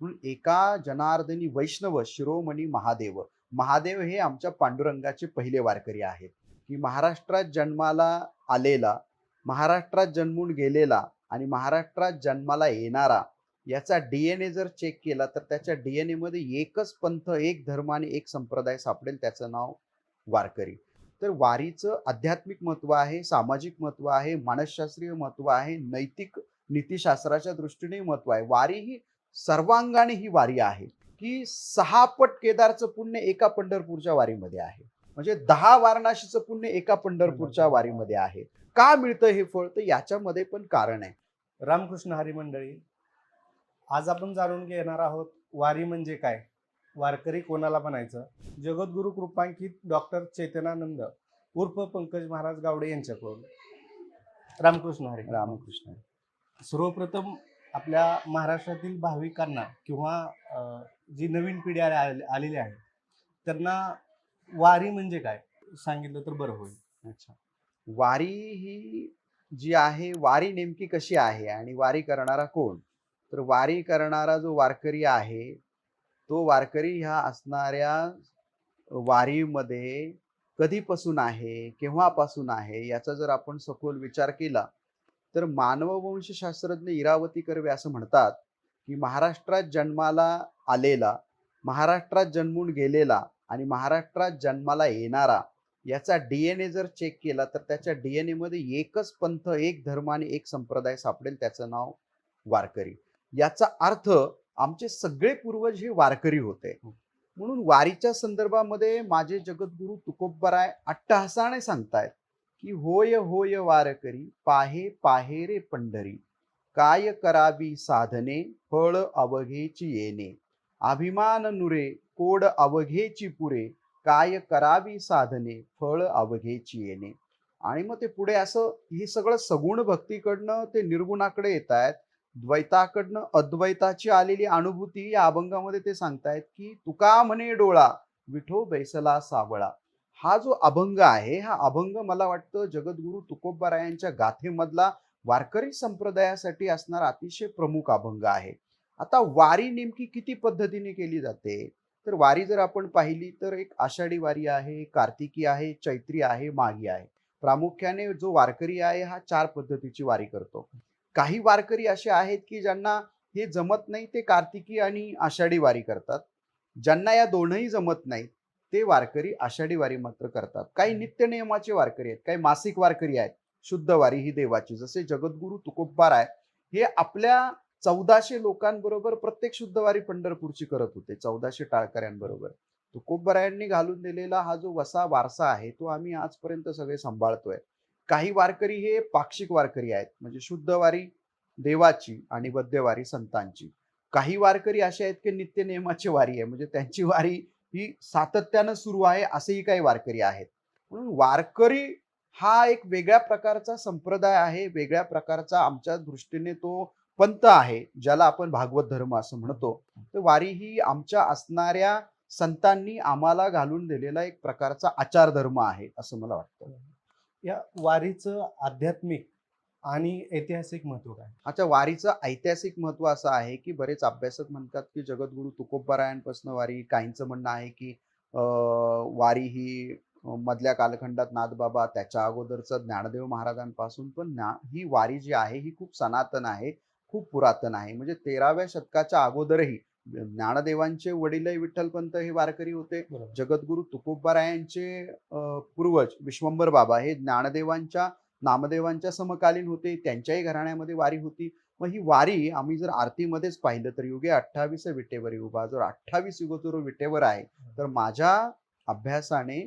म्हणून एका जनार्दनी वैष्णव शिरोमणी महादेव. महादेव हे आमच्या पांडुरंगाचे पहिले वारकरी आहेत. की महाराष्ट्रात जन्माला आलेला महाराष्ट्रात जन्मून गेलेला आणि महाराष्ट्रात जन्माला येणारा याचा डी एन ए जर चेक केला तर त्याच्या डी एन एमध्ये एकच पंथ एक धर्म आणि एक संप्रदाय सापडेल त्याचं नाव वारकरी. तर वारीचं आध्यात्मिक महत्त्व आहे सामाजिक महत्त्व आहे मानसशास्त्रीय महत्त्व आहे नैतिक नीतिशास्त्राच्या दृष्टीने महत्त्व आहे. वारी ही सर्वांगाने ही वारी आहे. की सहा पट केदारचं पुण्य एका पंढरपूरच्या वारीमध्ये आहे. म्हणजे दहा वाराणसीचं पुण्य एका पंढरपूरच्या वारीमध्ये आहे. का मिळतं हे फळ? तर याच्यामध्ये पण कारण आहे. रामकृष्ण हरी मंडळी आज आपण जाणून घेणार आहोत वारी म्हणजे काय? वारकरी कोणाला म्हणायचं? जगद्गुरु कृपांकित डॉक्टर चैतनानंद उर्फ पंकज महाराज गावडे यांच्याकडून. रामकृष्ण हरी. रामकृष्ण सर्वप्रथम आपल्या महाराष्ट्रातील भाविकांना किंवा जी नवीन पिढी आले- आलेली आहे त्यांना वारी म्हणजे काय? सांगितलं तर बरं होईल. अच्छा. वारी ही जी आहे वारी नेमकी कशी आहे आणि वारी करणारा कोण? तर वारी करणारा जो वारकरी आहे तो वारकरी ह्या असणाऱ्या वारीमध्ये कधीपासून आहे केव्हापासून आहे याचा जर आपण सखोल विचार केला तर मानववंशशास्त्रज्ञ इरावती कर्वे असं म्हणतात की महाराष्ट्रात जन्माला आलेला महाराष्ट्रात जन्मून गेलेला आणि महाराष्ट्रात जन्माला येणारा याचा डीएनए जर चेक केला तर त्याच्या डीएनए मध्ये एकच पंथ एक धर्म आणि एक संप्रदाय सापडेल त्याचं नाव वारकरी. याचा अर्थ आमचे सगळे पूर्वज हे वारकरी होते. म्हणून वारीच्या संदर्भामध्ये माझे जगद्गुरु तुकोबराय अट्टहासाने सांगतायत की होय होय वारकरी पाहे पाहे रे पंढरी. काय करावी साधने फळ अवघेची येणे. अभिमान नुरे कोड अवघेची पुरे. काय करावी साधने फळ अवघेची येणे. आणि मग ते पुढे असं हे सगळं सगुण भक्तीकडनं ते निर्गुणाकडे येत आहेत द्वैताकडनं अद्वैताची आलेली अनुभूती या अभंगामध्ये ते सांगतायत की तुका म्हणे डोळा विठो बैसला सावळा. हा जो अभंग आहे हा अभंग मला वाटतं जगद्गुरु तुकोबारायांच्या गाथेमधला वारकरी संप्रदायासाठी असणारा अतिशय प्रमुख अभंग आहे. आता वारी नेमकी किती पद्धतीने केली जाते? तर वारी जर आपण पाहिली तर एक आषाढी वारी आहे कार्तिकी आहे चैत्री आहे माघी आहे. प्रामुख्याने जो वारकरी आहे हा चार पद्धतीची वारी करतो. काही वारकरी असे आहेत की ज्यांना हे जमत नाही ते कार्तिकी आणि आषाढी वारी करतात. ज्यांना या दोनही जमत नाहीत ते वारकरी आषाढी वारी मात्र करतात. काही नित्य नियमाचे वारकरी आहेत काही मासिक वारकरी आहेत. शुद्ध वारी ही देवाची जसे जगद्गुरु तुकोबार आहे हे आपल्या चौदाशे लोकांबरोबर प्रत्येक शुद्ध वारी पंढरपूरची करत होते चौदाशे टाळकऱ्यांबरोबर. तुकोबरायांनी घालून दिलेला हा जो वसा वारसा आहे तो आम्ही आजपर्यंत सगळे सांभाळतोय. काही वारकरी हे पाक्षिक वारकरी आहेत म्हणजे शुद्ध वारी देवाची आणि वद्यवारी संतांची. काही वारकरी असे आहेत की नित्य नियमाची वारी आहे म्हणजे त्यांची वारी ही सातत्यानं सुरू आहे असेही काही वारकरी आहेत. म्हणून वारकरी हा एक वेगळ्या प्रकारचा संप्रदाय आहे वेगळ्या प्रकारचा आमच्या दृष्टीने तो पंथ आहे ज्याला आपण भागवत धर्म असं म्हणतो. तर वारी ही आमच्या असणाऱ्या संतांनी आम्हाला घालून दिलेला एक प्रकारचा आचार धर्म आहे असं मला वाटतं. या वारीचं आध्यात्मिक आणि ऐतिहासिक महत्त्व काय? अच्छा वारीचं ऐतिहासिक महत्त्व असं आहे की बरेच अभ्यासक म्हणतात की जगद्गुरु तुकोबरायांपासून वारी काहींचं म्हणणं आहे की वारी ही मधल्या कालखंडात नाथबाबा त्याच्या अगोदरचं ज्ञानदेव महाराजांपासून पण ज्ञा ही वारी जी आहे ही खूप सनातन आहे खूप पुरातन आहे. म्हणजे तेराव्या शतकाच्या अगोदरही ज्ञानदेवांचे वडीलही विठ्ठलपंत हे वारकरी होते. जगद्गुरु तुकोबरायांचे पूर्वज विश्वंभर बाबा हे ज्ञानदेवांच्या नामदेवांच्या समकालीन होते त्यांच्याही घराण्यामध्ये वारी होती. मग ही वारी आम्ही जर आरतीमध्येच पाहिलं तर युगे अठ्ठावीस विटेवर उभा जर अठ्ठावीस युग जर विटेवर आहे तर माझ्या अभ्यासाने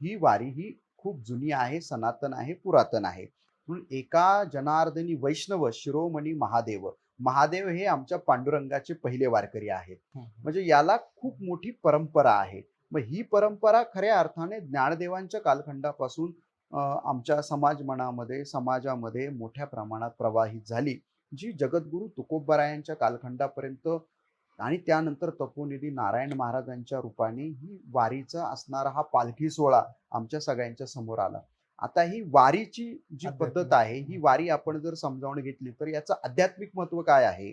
ही वारी ही खूप जुनी आहे सनातन आहे पुरातन आहे. म्हणून एका जनार्दनी वैष्णव शिरोमणी महादेव महादेव हे आमच्या पांडुरंगाचे पहिले वारकरी आहेत. म्हणजे याला खूप मोठी परंपरा आहे. मग ही परंपरा खऱ्या अर्थाने ज्ञानदेवांच्या कालखंडापासून आमच्या समाज मनामध्ये समाजामध्ये मोठ्या प्रमाणात प्रवाहित झाली जी जगद्गुरु तुकोबरायांच्या कालखंडापर्यंत आणि त्यानंतर तपोनिधी नारायण महाराजांच्या रूपाने ही वारीचा असणारा हा पालखी सोहळा आमच्या सगळ्यांच्या समोर आला. आता ही वारीची जी. पद्धत आहे ही. वारी आपण जर समजावून घेतली तर याचं आध्यात्मिक महत्त्व काय आहे?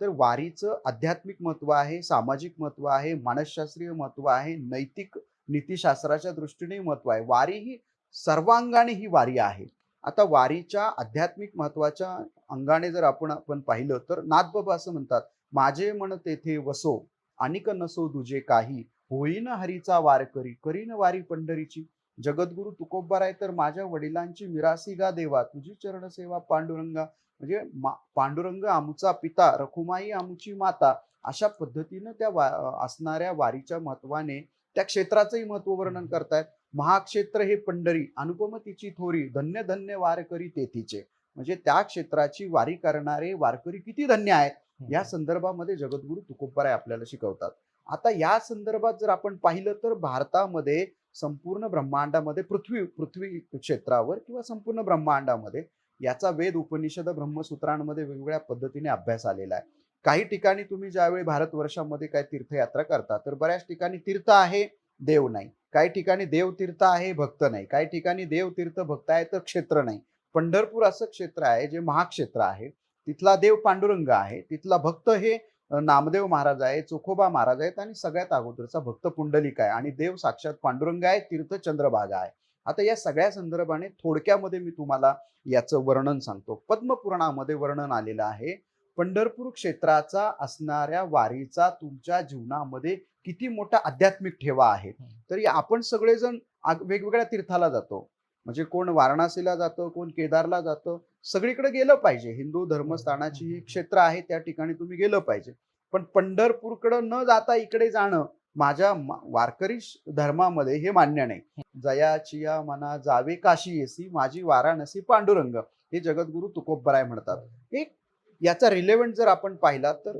तर वारीचं आध्यात्मिक महत्त्व आहे सामाजिक महत्त्व आहे मानसशास्त्रीय महत्त्व आहे नैतिक नीतिशास्त्राच्या दृष्टीने महत्त्व आहे. वारी ही सर्वांगाने ही वारी आहे. आता वारीच्या आध्यात्मिक महत्त्वाच्या अंगाने जर आपण आपण पाहिलं तर नाथबाबा असं म्हणतात माझे मन तेथे वसो अनिक नसो दुजे काही. होईन हरीचा वार करी करीन वारी पंढरीची. जगद्गुरु तुकोबाराय तर माझ्या वडिलांची मिरासी गा देवा तुझी चरण सेवा पांडुरंगा. म्हणजे मा- पांडुरंग आमुचा पिता रखुमाई आमुची माता अशा पद्धतीनं त्या वा असणाऱ्या वारीच्या महत्वाने त्या क्षेत्राचंही महत्त्व वर्णन करतायत. महाक्षेत्र हे पंढरी अनुपम तिची थोरी धन्य धन्य वारकरी तेथीचे. म्हणजे त्या क्षेत्राची वारी करणारे वारकरी किती धन्य आहेत? या संदर्भामध्ये जगद्गुरु तुकोबाराय आपल्याला शिकवतात. आता या संदर्भात जर आपण पाहिलं तर भारतामध्ये संपूर्ण ब्रह्मांडामध्ये पृथ्वी पृथ्वी क्षेत्रावर किंवा संपूर्ण ब्रह्मांडामध्ये याचा वेद उपनिषद ब्रह्मसूत्रांमध्ये वेगवेगळ्या पद्धतीने अभ्यास आलेला आहे. काही ठिकाणी तुम्ही ज्यावेळी भारतवर्षामध्ये काय तीर्थयात्रा करता तर बऱ्याच ठिकाणी तीर्थ आहे देव नाही. काही ठिकाणी देवतीर्थ आहे भक्त नाही. काही ठिकाणी देवतीर्थ भक्त आहे तर क्षेत्र नाही. पंढरपूर असं क्षेत्र आहे जे महाक्षेत्र आहे. तिथला देव पांडुरंग आहे. तिथला भक्त हे नामदेव महाराज आहे चोखोबा महाराज आहेत आणि सगळ्यात अगोदरचा भक्त पुंडलिक आहे आणि देव साक्षात पांडुरंग आहे तीर्थ चंद्रभागा आहे. आता या सगळ्या संदर्भाने थोडक्यामध्ये मी तुम्हाला याचं वर्णन सांगतो. पद्मपुराणामध्ये वर्णन आलेलं आहे. पंढरपूर क्षेत्राचा असणाऱ्या वारीचा तुमच्या जीवनामध्ये किती मोठा आध्यात्मिक ठेवा आहे. तरी आपण सगळेजण वेगवेगळ्या तीर्थाला जातो. म्हणजे कोण वाराणसीला जातं कोण केदारला जातं सगळीकडे गेलं पाहिजे. हिंदू धर्मस्थानाची ही क्षेत्र आहे त्या ठिकाणी तुम्ही गेलं पाहिजे. पण पंढरपूरकडं न जाता इकडे जाणं माझ्या वारकरी धर्मामध्ये हे मान्य नाही. जयाचिया मना जावे काशी येसी माझी वाराणसी पांडुरंग हे जगद्गुरु तुकोबराय म्हणतात. एक याचा रिलेव्हंट जर आपण पाहिला तर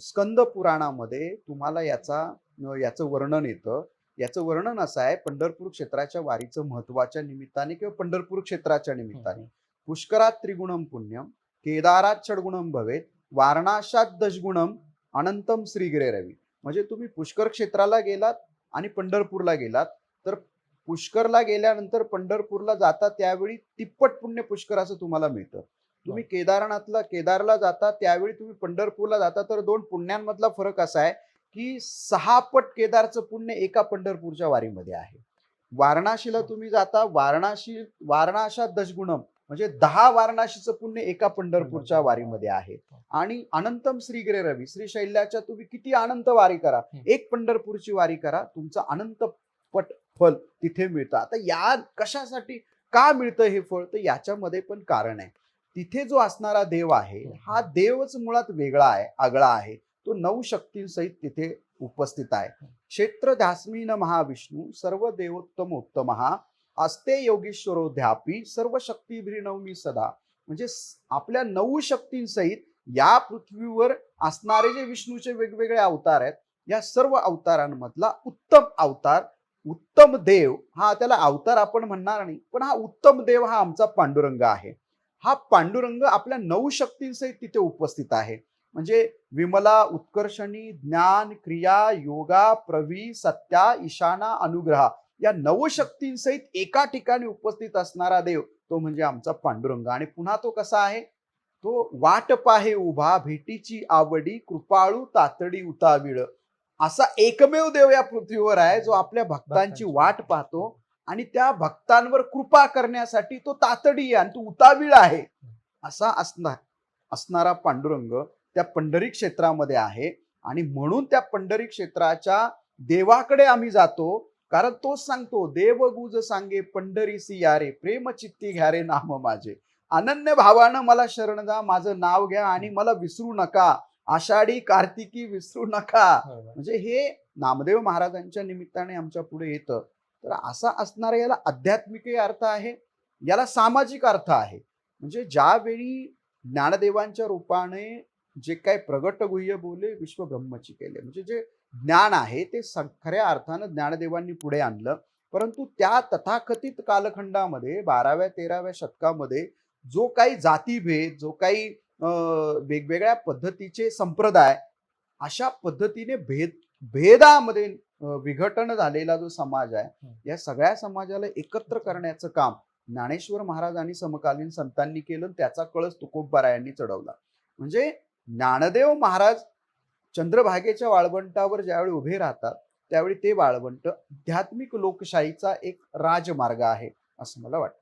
स्कंद पुराणामध्ये तुम्हाला याचा याचं वर्णन येतं. याचं वर्णन असं आहे पंढरपूर क्षेत्राच्या वारीचं महत्त्वाच्या निमित्ताने किंवा पंढरपूर क्षेत्राच्या निमित्ताने. पुष्करात त्रिगुणम पुण्यम केदारात षडगुणम भवेत वारणाशात दशगुणम अनंतम श्रीगिरे रवी. म्हणजे तुम्ही पुष्कर क्षेत्राला गेलात आणि पंढरपूरला गेलात. तर पुष्करला गेल्यानंतर पंढरपूरला जाता त्यावेळी तिप्पट पुण्य पुष्कराचं तुम्हाला मिळतं. तुम्ही केदारनाथला केदारला जाता त्यावेळी तुम्ही पंढरपूरला जाता तर दोन पुण्यांमधला फरक असा आहे की सहा पट केदारचं पुण्य एका पंढरपूरच्या वारीमध्ये आहे. वाराणसीला तुम्ही जाता वाराणसी वारणाशात दशगुणम म्हणजे दहा वाराणसीचं पुण्य एका पंढरपूरच्या वारीमध्ये आहे. आणि अनंतम श्रीगिरे रवी श्री शैल्याच्या तुम्ही किती अनंत वारी करा एक पंढरपूरची वारी करा तुमचं अनंत पट फल तिथे मिळतं. आता या कशासाठी का मिळतं हे फळ? तर याच्यामध्ये पण कारण आहे. तिथे जो असणारा देव आहे हा देवच मुळात वेगळा आहे आगळा आहे. तो नऊ शक्तींसहित तिथे उपस्थित आहे. क्षेत्र ध्यास्मीन महाविष्णू सर्व देवोत्तम उत्तम हा असते योगेश्वरो ध्यापी सर्व शक्ती नवमी सदा. म्हणजे आपल्या नऊ शक्तींसहित या पृथ्वीवर असणारे जे विष्णूचे वेगवेगळे अवतार आहेत या सर्व अवतारांमधला उत्तम अवतार उत्तम देव हा त्याला अवतार आपण म्हणणार नाही पण हा उत्तम देव हा आमचा पांडुरंग आहे. हा पांडुरंग आपल्या नऊ शक्तींसहित तिथे उपस्थित आहे. म्हणजे विमला उत्कर्षणी ज्ञान क्रिया योगा प्रवी सत्या ईशाना अनुग्रहा या नवशक्तींसहित एका ठिकाणी उपस्थित असणारा देव तो म्हणजे आमचा पांडुरंग. आणि पुन्हा तो कसा आहे? तो वाट पाहे उभा भेटीची आवडी कृपाळू तातडी उताविळ. असा एकमेव देव या पृथ्वीवर आहे जो आपल्या भक्तांची वाट पाहतो. आणि त्या भक्तांवर कृपा करण्यासाठी तो तातडी आहे आणि तो उतावीळ आहे असा असणार असणारा पांडुरंग त्या पंढरी क्षेत्रामध्ये आहे. आणि म्हणून त्या पंढरी क्षेत्राच्या देवाकडे आम्ही जातो. कारण तोच सांगतो देव गुज सांगे पंढरीसी यारे प्रेम चित्ती घ्या रे नाम माझे. अनन्य भावानं मला शरण जा माझं नाव घ्या आणि मला विसरू नका. आषाढी कार्तिकी विसरू नका. म्हणजे हे नामदेव महाराजांच्या निमित्ताने आमच्या पुढे येतं. तर असा असणारा याला आध्यात्मिकही अर्थ आहे याला सामाजिक अर्थ आहे. म्हणजे ज्यावेळी ज्ञानदेवांच्या रूपाने जे काय प्रगट गुह्य बोले विश्व ब्रह्मची केले. म्हणजे जे ज्ञान आहे ते खऱ्या अर्थानं ज्ञानदेवांनी पुढे आणलं. परंतु त्या तथाकथित कालखंडामध्ये बाराव्या तेराव्या शतकामध्ये जो काही जातीभेद जो काही वेगवेगळ्या पद्धतीचे संप्रदाय अशा पद्धतीने भेद भेदामध्ये विघटन झालेला जो समाज आहे या सगळ्या समाजाला एकत्र करण्याचं काम ज्ञानेश्वर महाराज आणि समकालीन संतांनी केलं त्याचा कळस तुकोबरायांनी चढवला. म्हणजे ज्ञानदेव महाराज चंद्रभागेच्या वाळवंटावर ज्यावेळी उभे राहतात त्यावेळी ते वाळवंट आध्यात्मिक लोकशाहीचा एक राजमार्ग आहे असं मला वाटतं.